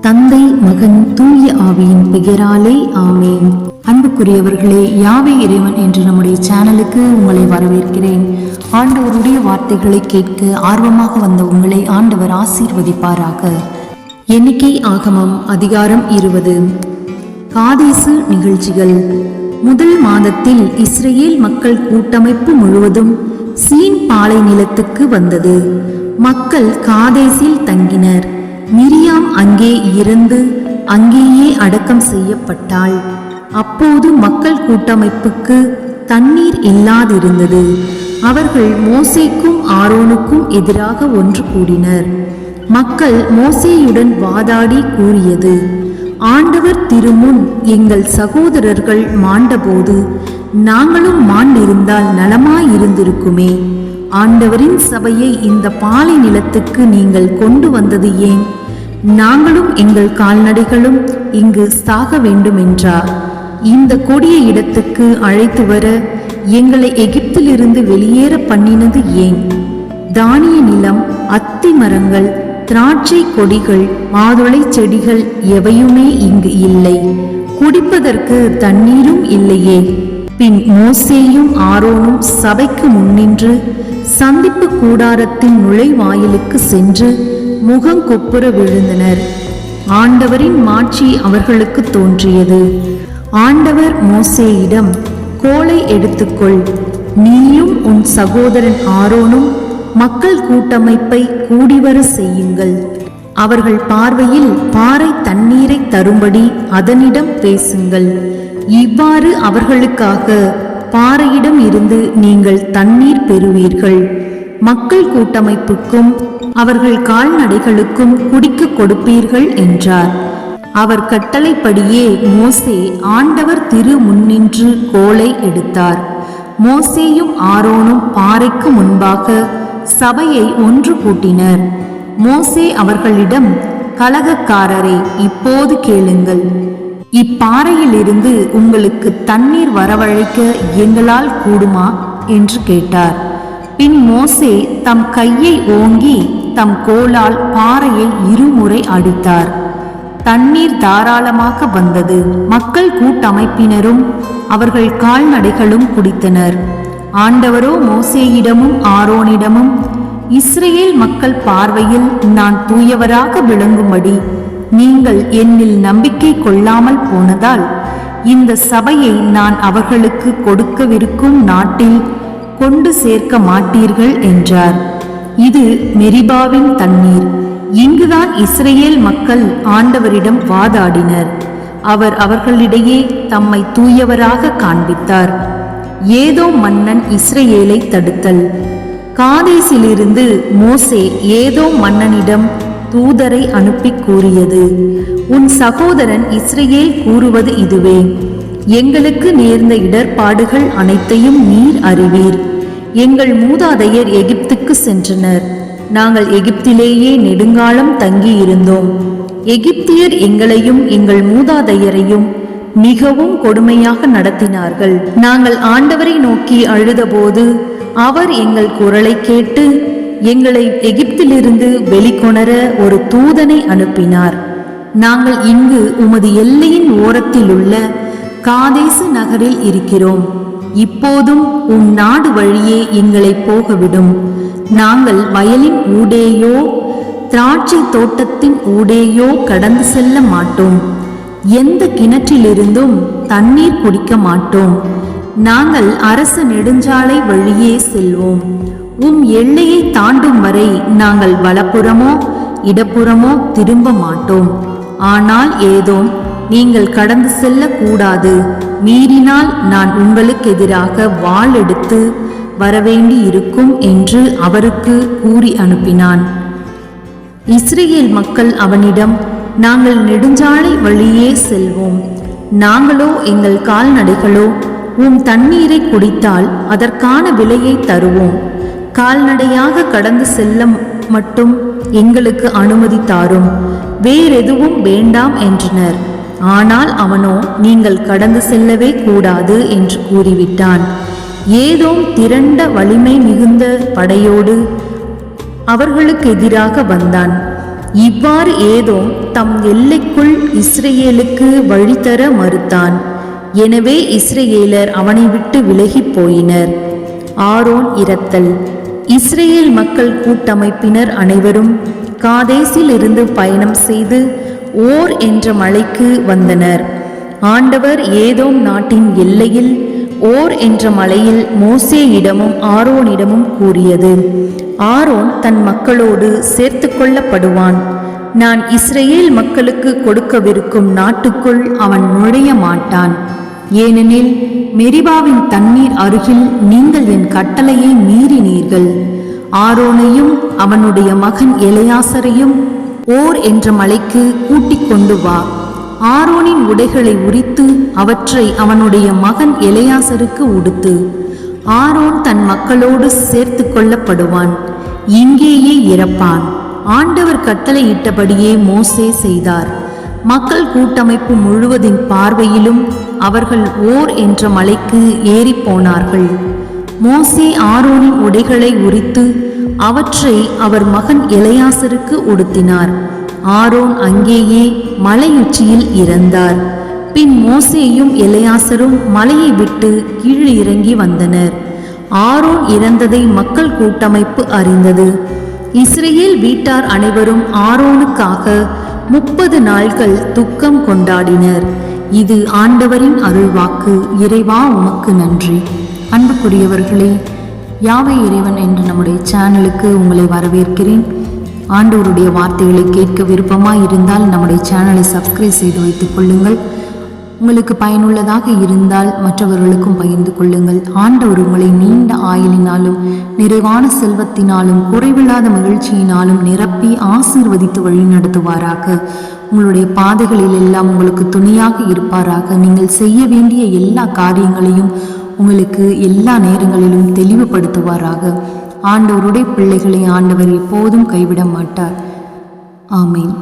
தந்தை மகன் தூய ஆவியின் பெயராலே ஆமேன். அன்புக்குரியவர்களே யாவை இறைவன் என்று நம்முடைய சேனலுக்கு உங்களை வரவேற்கிறேன். ஆண்டவருடைய வார்த்தைகளை கேட்க ஆர்வமாக வந்த உங்களை ஆண்டவர் ஆசீர்வதிப்பாராக. எண்ணிக்கை ஆகமம் அதிகாரம் இருபது. காதேசு நிகழ்ச்சிகள். முதல் மாதத்தில் இஸ்ரேல் மக்கள் கூட்டமைப்பு முழுவதும் சீன் பாலை நிலத்துக்கு வந்தது. மக்கள் காதேசில் தங்கினர். மிரியாம் அங்கே இருந்து அங்கேயே அடக்கம் செய்யப்பட்டாள். அப்போது மக்கள் கூட்டமைப்புக்கு தண்ணீர் இல்லாதிருந்தது. அவர்கள் மோசேக்கும் ஆரோனுக்கும் எதிராக ஒன்று கூடினர். மக்கள் மோசேயுடன் வாதாடி கூறியது ஆண்டவர் திருமுன் எங்கள் சகோதரர்கள் மாண்டபோது நாங்களும் மாண்டிருந்தால் நலமாயிருந்திருக்குமே. ஆண்டவரின் சபையை இந்த பாலை நிலத்துக்கு நீங்கள் கொண்டு வந்தது ஏன்? நாங்களும் எங்கள் கால்நடைகளும் இங்கு சாக வேண்டுமென்றார் இந்த கொடிய இடத்துக்கு அழைத்து வர எங்களை எகிப்திலிருந்து வெளியேற பண்ணினது ஏன்? தானிய நிலம் அத்தி மரங்கள் திராட்சை கொடிகள் மாதுளை செடிகள் எவையுமே இங்கு இல்லை. குடிப்பதற்கு தண்ணீரும் இல்லையே. பின் மோசேயும் ஆரோனும் சபைக்கு முன்னின்று சந்திப்பு கூடாரத்தின் நுழைவாயிலுக்கு சென்று முகங்குப்புற விழுந்தனர். ஆண்டவரின் மாட்சி அவர்களுக்கு தோன்றியது. ஆண்டவர் மோசேயிடம் கோலை எடுத்துக்கொள். நீயும் உன் சகோதரன் ஆரோனும் மக்கள் கூட்டமைப்பை கூடிவர செய்யுங்கள். அவர்கள் பார்வையில் பாறை தண்ணீரை தரும்படி அதனிடம் பேசுங்கள். இவ்வாறு அவர்களுக்காக பாறையிடம் இருந்து நீங்கள் தண்ணீர் பெறுவீர்கள். மக்கள் கூட்டமைப்புக்கும் அவர்கள் கால்நடைகளுக்கும் குடிக்க கொடுப்பீர்கள் என்றார். அவர் கட்டளைப்படியே மோசே ஆண்டவர் திரு முன்னின்று கோலை எடுத்தார். மோசேயும் ஆரோனும் பாறைக்கு முன்பாக சபையை ஒன்று கூட்டினர். மோசே அவர்களிடம் கலகக்காரரே இப்போது கேளுங்கள். இப்பாறையிலிருந்து உங்களுக்கு தண்ணீர் வரவழைக்க எங்களால் கூடுமா? என்று கேட்டார். பின் மோசே தம் கையை ஓங்கி தம் கோலால் பாறையை இருமுறை அடித்தார். தண்ணீர் தாராளமாக வந்தது. மக்கள் கூட்டமைப்பினரும் அவர்கள் கால்நடைகளும் குடித்தனர். ஆண்டவரோ மோசேயிடமும் ஆரோனிடமும் இஸ்ரேல் மக்கள் பார்வையில் நான் தூயவராக விளங்கும்படி நீங்கள் என்னில் நம்பிக்கை கொள்ளாமல் போனதால் இந்த சபையை நான் அவர்களுக்கு கொடுக்கவிருக்கும் நாட்டில் கொண்டு சேர்க்க மாட்டீர்கள் என்றார். இது மெரிபாவின் தண்ணீர். இங்குதான் இஸ்ரேல் மக்கள் ஆண்டவரிடம் வாதாடினர். அவர் அவர்களிடையே தம்மை தூயவராக காண்பித்தார். ஏதோ மன்னன் இஸ்ரேலை தடுத்தல். காதேசிலிருந்து மோசே ஏதோ மன்னனிடம் தூதரை அனுப்பி கூறியது. உன் சகோதரன் இஸ்ரேல் கூறுவது இதுவே. எங்களுக்கு நேர்ந்த இடர்பாடுகள் அனைத்தையும் நீர் அறிவீர். எங்கள் மூதாதையர் எகிப்துக்கு சென்றனர். நாங்கள் எகிப்திலேயே நெடுங்காலம் தங்கியிருந்தோம். எகிப்தியர் எங்களையும் எங்கள் மூதாதையரையும் மிகவும் கொடுமையாக நடத்தினார்கள். நாங்கள் ஆண்டவரை நோக்கி அழுதபோது அவர் எங்கள் குரலை கேட்டு எங்களை எகிப்திலிருந்து வெளிக்கொணர ஒரு தூதனை அனுப்பினார். நாங்கள் இங்கு உமது எல்லையின் ஓரத்தில் உள்ள காதேசு நகரில் இருக்கிறோம். இப்போதும் உன் நாடு வழியே எங்களை போகவிடும். நாங்கள் வயலின் ஊடேயோ திராட்சை தோட்டத்தின் ஊடேயோ கடந்து செல்ல மாட்டோம். எந்த கிணற்றிலிருந்தும் தண்ணீர் குடிக்க மாட்டோம். நாங்கள் அரச நெடுஞ்சாலை வழியே செல்வோம். உம் எல்லையை தாண்டும் வரை நாங்கள் வலப்புறமோ இடப்புறமோ திரும்ப மாட்டோம். ஆனால் ஏதோ நீங்கள் கடந்து செல்லக்கூடாது. மீறினால் நான் உங்களுக்கு எதிராக வாள் எடுத்து வரவேண்டி இருக்கும் என்று அவருக்கு கூறி அனுப்பினான். இஸ்ரேல் மக்கள் அவனிடம் நாங்கள் நெடுஞ்சாலை வழியே செல்வோம். நாங்களோ எங்கள் கால்நடைகளோ உம் தண்ணீரை குடித்தால் அதற்கான விலையை தருவோம். கால்நடையாக கடந்து செல்ல மட்டும் எங்களுக்கு அனுமதி தாரும். வேறெதுவும் வேண்டாம் என்றனர். ஆனால் அவனோ நீங்கள் கடந்து செல்லவே கூடாது என்று கூறிவிட்டான். ஏதோ திரண்ட வலிமை மிகுந்த படையோடு அவர்களுக்கு எதிராக வந்தான். இவ்வாறு ஏதோ தம் எல்லைக்குள் இஸ்ரேலுக்கு வழித்தர மறுத்தான். எனவே இஸ்ரேலர் அவனை விட்டு விலகிப் போயினர். ஆரோன் இரத்தல். இஸ்ரேல் மக்கள் கூட்டமைப்பினர் அனைவரும் காதேசில் இருந்து பயணம் செய்து ஓர் என்ற மலைக்கு வந்தனர். ஆண்டவர் ஏதோம் நாட்டின் எல்லையில் ஓர் என்ற மலையில் மோசேயிடமும் ஆரோனிடமும் கூறியது. ஆரோன் தன் மக்களோடு சேர்த்து கொள்ளப்படுவான். நான் இஸ்ரேல் மக்களுக்கு கொடுக்கவிருக்கும் நாட்டுக்குள் அவன் நுழைய மாட்டான். ஏனெனில் மெரிபாவின் தண்ணீர் அருகில் நீங்கள் என் கட்டளையை மீறினீர்கள். ஆரோனையும் அவனுடைய மகன் எலையாசரையும் ஓர் என்ற மலைக்கு கூட்டிக் கொண்டு வா. ஆரோனின் உடைகளை உரித்து அவற்றை அவனுடைய மகன் எலையாசருக்கு உடுத்து. ஆரோன் தன் மக்களோடு சேர்த்து கொள்ளப்படுவான். இங்கேயே இறப்பான். ஆண்டவர் கட்டளையிட்டபடியே மோசே செய்தார். மக்கள் கூட்டமைப்பு முழுவதின் பார்வையிலும் அவர்கள் ஓர் என்ற மலைக்கு ஏறிப்போனார்கள் மோசே ஆரோனின் உடைகளை உரித்து அவற்றை அவர் மகன் இளையாசருக்கு உடுத்தினார். ஆரோன் அங்கேயே மலையுச்சியில் இறந்தார். பின் மோசேயும் இளையாசரும் மலையை விட்டு கீழ் இறங்கி வந்தனர். ஆரோன் இறந்ததை மக்கள் கூட்டமைப்பு அறிந்தது. இஸ்ரேல் வீட்டார் அனைவரும் ஆரோனுக்காக முப்பது நாள்கள் துக்கம் கொண்டாடினர். இது ஆண்டவரின் அருள்வாக்கு. இறைவா உமக்கு நன்றி. அன்புக்குரியவர்களே யாவை இறைவன் என்று நம்முடைய சேனலுக்கு உங்களை வரவேற்கிறேன். ஆண்டவருடைய வார்த்தைகளை கேட்க விருப்பமாக இருந்தால் நம்முடைய சேனலை சப்ஸ்கிரைப் செய்து வைத்துக் கொள்ளுங்கள். உங்களுக்கு பயனுள்ளதாக இருந்தால் மற்றவர்களுக்கும் பகிர்ந்து கொள்ளுங்கள். ஆண்டவர் உங்களை நீண்ட ஆயுளினாலும் நிறைவான செல்வத்தினாலும் குறைவில்லாத மகிழ்ச்சியினாலும் நிரப்பி ஆசீர்வதித்து வழி நடத்துவாராக உங்களுடைய பாதைகளில் எல்லாம் உங்களுக்கு துணையாக இருப்பாராக. நீங்கள் செய்ய வேண்டிய எல்லா காரியங்களையும் உங்களுக்கு எல்லா நேரங்களிலும் தெளிவுபடுத்துவாராக. ஆண்டவருடைய பிள்ளைகளை ஆண்டவர் எப்போதும் கைவிட மாட்டார் ஆமேன்.